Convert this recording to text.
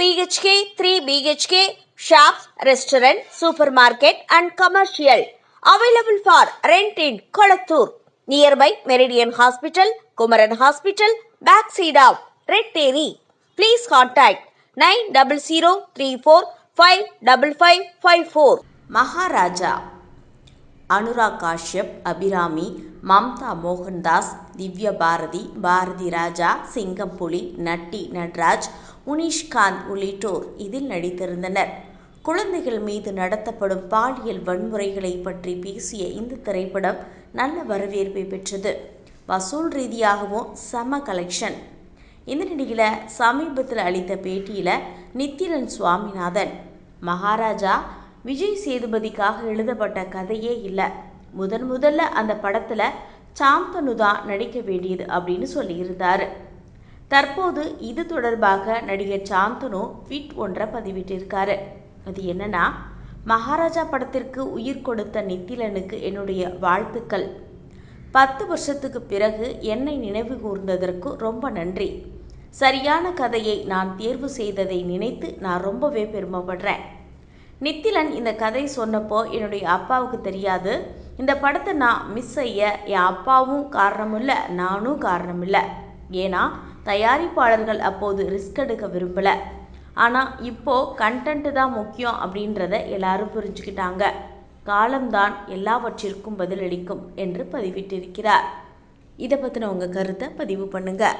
BHK, 3 BHK, shops, restaurant, supermarket and commercial. Available for rent in Kolattur. Nearby Meridian Hospital, Kumaran Hospital, Backseeda, Red Terry. Please contact 9003455554. Maharaja. Anurag Kashyap Abirami Mamata Mohandas திவ்ய பாரதி பாரதி ராஜா சிங்கம்புலி நட்டி நட்ராஜ் உனிஷ்காந்த் உள்ளிட்டோர் இதில் நடித்திருந்தனர். குழந்தைகள் மீது நடத்தப்படும் பாலியல் வன்முறைகளை பற்றி பேசிய இந்த திரைப்படம் நல்ல வரவேற்பை பெற்றது. வசூல் ரீதியாகவும் செம கலெக்ஷன் இந்த நிலையில் சமீபத்தில் அளித்த பேட்டியில் நித்திரன் சுவாமிநாதன் மகாராஜா விஜய் சேதுபதிக்காக எழுதப்பட்ட கதையே இல்லை. முதன் முதல்ல அந்த படத்தில் சாந்தனு தான் நடிக்க வேண்டியது அப்படின்னு சொல்லியிருந்தார். தற்போது இது தொடர்பாக நடிகர் சாந்தனு ட்வீட் ஒன்றை பதிவிட்டிருக்காரு. அது என்னன்னா மகாராஜா படத்திற்கு உயிர் கொடுத்த நித்திலனுக்கு என்னுடைய வாழ்த்துக்கள். பத்து வருஷத்துக்கு பிறகு என்னை நினைவு கூர்ந்ததற்கு ரொம்ப நன்றி. சரியான கதையை நான் தேர்வு செய்ததை நினைத்து நான் ரொம்பவே பெருமைப்படுறேன். நித்திலன் இந்த கதை சொன்னப்போ என்னுடைய அப்பாவுக்கு தெரியாது. இந்த படத்தை நான் மிஸ் செய்ய என் அப்பாவும் காரணமில்லை நானும் காரணமில்லை. ஏன்னா தயாரிப்பாளர்கள் அப்போது ரிஸ்க் எடுக்க விரும்பலை. ஆனால் இப்போது கண்டென்ட்டு தான் முக்கியம் அப்படின்றத எல்லாரும் புரிஞ்சுக்கிட்டாங்க. காலம்தான் எல்லாவற்றிற்கும் பதிலளிக்கும் என்று பதிவிட்டிருக்கிறார். இதை பற்றின உங்கள் கருத்தை பதிவு பண்ணுங்கள்